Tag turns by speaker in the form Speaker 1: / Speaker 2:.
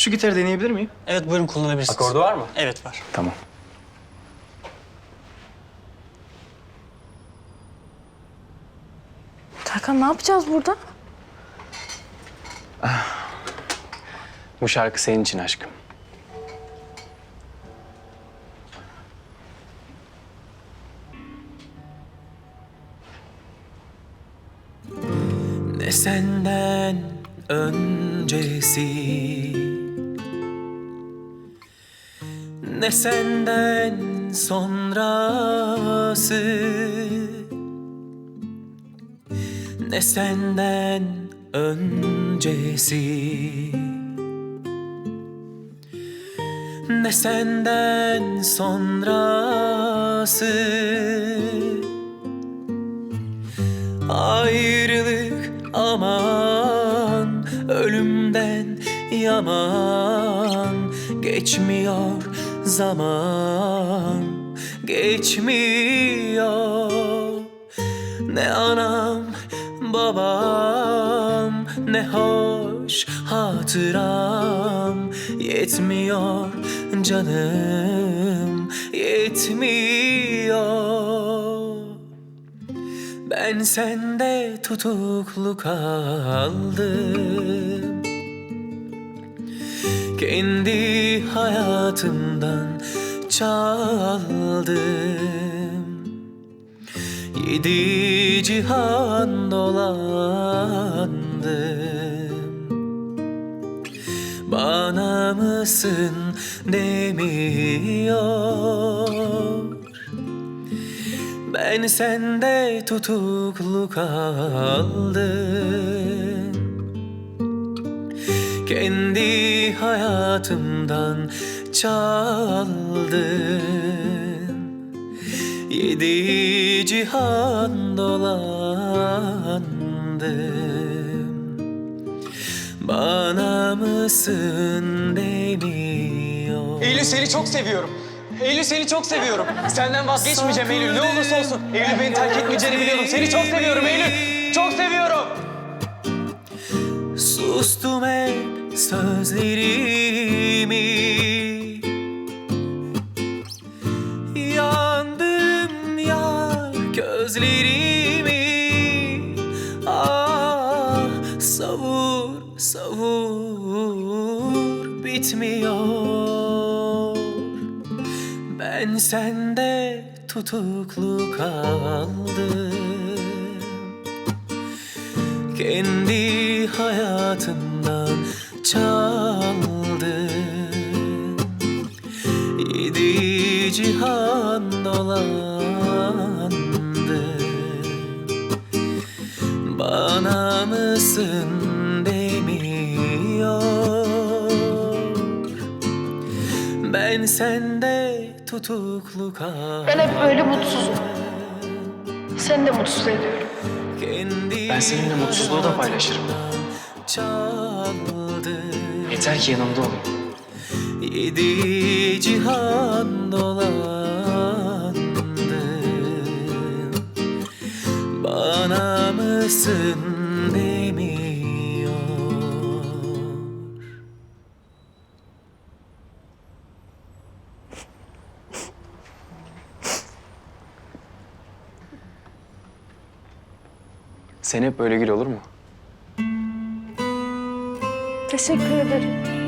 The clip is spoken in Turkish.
Speaker 1: Şu gitarı deneyebilir miyim?
Speaker 2: Evet buyurun kullanabilirsiniz.
Speaker 1: Akordu var mı?
Speaker 2: Evet var.
Speaker 1: Tamam.
Speaker 3: Tarkan ne yapacağız burada?
Speaker 1: Bu şarkı senin için aşkım.
Speaker 4: Ne senden öncesi Ne senden sonrası? Ne senden öncesi? Ne senden sonrası? Ayrılık aman ölümden yaman geçmiyor zaman geçmiyor. Ne anam babam ne hoş hatıram. Yetmiyor canım yetmiyor. Ben sende tutuklu kaldım Kendi hayatımdan çaldım. Yedi cihan dolandım. Bana mısın demiyor? Ben sende tutuklu kaldım Kendi hayatımdan çaldın Yedi cihan dolandım Bana mısın demiyor
Speaker 5: Eylül seni çok seviyorum. Eylül seni çok seviyorum. Senden vazgeçmeyeceğim Eylül. Ne olursa olsun. Eylül beni terk etmeyeceğini biliyorum. Seni çok seviyorum Eylül. Çok seviyorum.
Speaker 4: Sustum hep sözlerimi. Yandım yar gözlerimi. Ah savur savur bitmiyor. Ben sende tutuklu kaldım. Kendi hayatımdan çaldın Yedi cihan dolandı Bana mısın demiyor Ben sende tutuklu kaldım
Speaker 3: Ben hep böyle mutsuzum. Seni de mutsuz ediyorum.
Speaker 1: Ben seninle mutsuzluğu da paylaşırım.
Speaker 4: Çaldı
Speaker 1: Yeter ki yanımda olun.
Speaker 4: Yedi cihan dolandı Bana mısın demiyor
Speaker 1: Sen hep böyle gül olur mu?
Speaker 3: Teşekkür ederim.